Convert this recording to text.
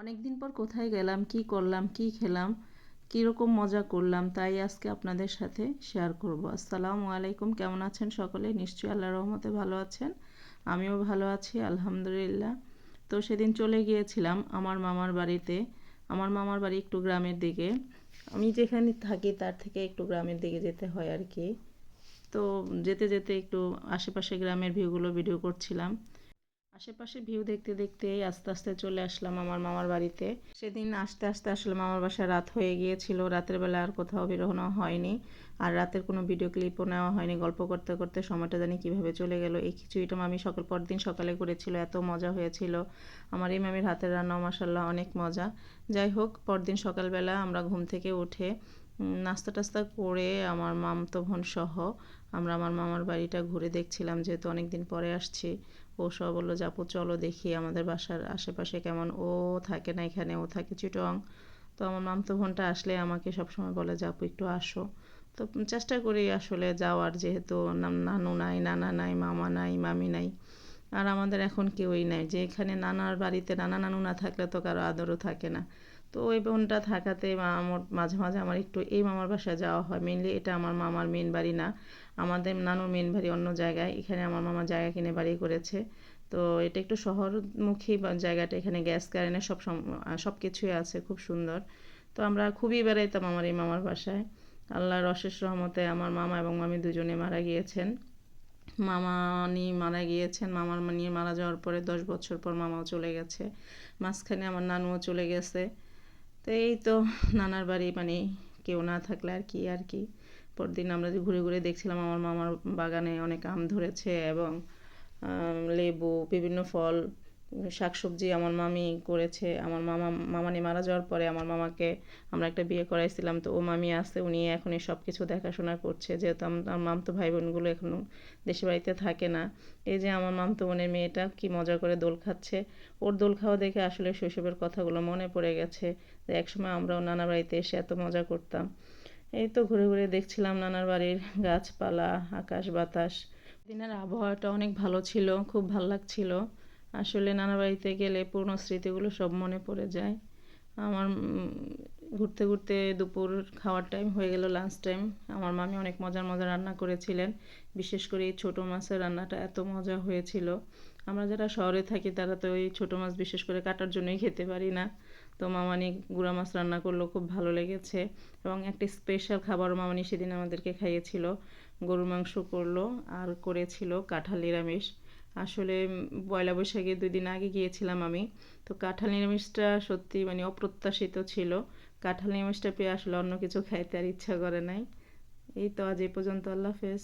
অনেক দিন পর কোথায় গেলাম, কি করলাম, কি খেলাম, কীরকম মজা করলাম, তাই আজকে আপনাদের সাথে শেয়ার করব। আসসালামু আলাইকুম, কেমন আছেন সকলে? নিশ্চয়ই আল্লাহ রহমতে ভালো আছেন। আমিও ভালো আছি, আলহামদুলিল্লাহ। তো সেদিন চলে গিয়েছিলাম আমার মামার বাড়িতে। আমার মামার বাড়ি একটু গ্রামের দিকে। আমি যেখানে থাকি তার থেকে একটু গ্রামের দিকে যেতে হয় আর কি। তো যেতে যেতে একটু আশেপাশে গ্রামের ভিউগুলো ভিডিও করছিলাম। আশেপাশে ভিউ দেখতে দেখতে আস্তে আস্তে চলে আসলাম আমার মামার বাড়িতে। সেদিন আস্তে আস্তে আসলে মামার বাসায় রাত হয়ে গিয়েছিল, রাতের বেলা আর কোথাও বেরোনো হয়নি। আর রাতের কোনো ভিডিও ক্লিপও নেওয়া হয়নি, গল্প করতে করতে সময়টা জানি কীভাবে চলে গেল। এই খিচুড়িটা মামি সকাল পরদিন সকালে করেছিল, এত মজা হয়েছিল। আমার এই মামির হাতের রান্না মাসাল্লাহ অনেক মজা। যাই হোক, পরদিন সকালবেলা আমরা ঘুম থেকে উঠে নাস্তা টাস্তা করে আমার মামতো বোন সহ, আমরা আমার মামার বাড়িটা ঘুরে দেখছিলাম, যেহেতু অনেক দিন পরে আসছি। ও সব বলল যে আপু চলো দেখি আমাদের বাসার আশেপাশে কেমন ও থাকে না এখানে, ও থাকে চিটং। তো আমার মামতো বোনটা আসলে আমাকে সবসময় বলে যে আপু একটু আসো। তো চেষ্টা করি আসলে যাওয়ার, যেহেতু নানু নাই, নানা নাই, মামা নাই, মামি নাই, আর আমাদের এখন কেউই নাই। যে এখানে নানার বাড়িতে নানা নানু না থাকলে তো কারও আদরও থাকে না। তো ওই বোনটা থাকাতে আমার মাঝে মাঝে আমার একটু এই মামার বাসায় যাওয়া হয়। মেনলি এটা আমার মামার মেন বাড়ি না। আমাদের নানুর মেন বাড়ি অন্য জায়গায়। এখানে আমার মামা জায়গা কিনে বাড়ি করেছে। তো এটা একটু শহরমুখী জায়গাটা এখানে গ্যাস কারেন্টের সব সব কিছুই আছে খুব সুন্দর। তো আমরা খুবই বেড়াইতাম আমার এই মামার বাসায়। আল্লাহর অশেষ রহমতে আমার মামা এবং মামি দুজনে মারা গিয়েছেন। মামা মামানি মারা গিয়েছেন। মামার নিয়ে মারা যাওয়ার পরে দশ বছর পর মামাও চলে গেছে। মাঝখানে আমার নানুও চলে গেছে। তো এই তো নানার বাড়ি মানে কেউ না থাকলে আর কি আর কি। পরদিন আমরা যে ঘুরে ঘুরে দেখছিলাম, আমার মামার বাগানে অনেক আম ধরেছে এবং লেবু, বিভিন্ন ফল শাকসবজি আমার মামি করেছে। আমার মামা, মামানি মারা যাওয়ার পরে আমার মামাকে আমরা একটা বিয়ে করাইছিলাম। তো ও মামি আছে, উনি এখন সব কিছু দেখাশোনা করছে। যেহেতু আমার মামতো ভাই বোনগুলো এখনও দেশে বাড়িতে থাকে না। এই যে আমার মামতো বোনের মেয়েটা কি মজা করে দোল খাচ্ছে। ওর দোল খাওয়া দেখে আসলে শৈশবের কথাগুলো মনে পড়ে গেছে যে একসময় আমরাও নানা বাড়িতে এসে এত মজা করতাম। এই তো ঘুরে ঘুরে দেখছিলাম নানার বাড়ির গাছপালা, আকাশ বাতাস। দিনের আবহাওয়াটা অনেক ভালো ছিল, খুব ভালো লাগছিল। আসলে নানা বাড়িতে গেলে পুরনো স্মৃতিগুলো সব মনে পড়ে যায়। আমার ঘুরতে ঘুরতে দুপুর খাওয়ার টাইম হয়ে গেল লাঞ্চ টাইম আমার মামি অনেক মজার মজার রান্না করেছিলেন। বিশেষ করে এই ছোটো মাছের রান্নাটা এত মজা হয়েছিল। আমরা যারা শহরে থাকি তারা তো এই ছোটো মাছ বিশেষ করে কাটার জন্যই খেতে পারি না। তো মামানি গুঁড়া মাছ রান্না করল, খুব ভালো লেগেছে। এবং একটি স্পেশাল খাবার মামানি সেদিন আমাদেরকে খাইয়েছিল। গরুর মাংস করল আর করেছিল কাঁঠাল নিরামিষ। আসলে পয়লা বৈশাখে দুই দিন আগে গিয়েছিলাম আমি। তো কাঁঠাল নিরামিষটা সত্যি মানে অপ্রত্যাশিত ছিল। কাঁঠাল নিরামিষটা পেয়ে আসলে অন্য কিছু খাইতে আর ইচ্ছা করে নাই। এই তো আজ এই পর্যন্ত, আল্লাহ হাফেজ।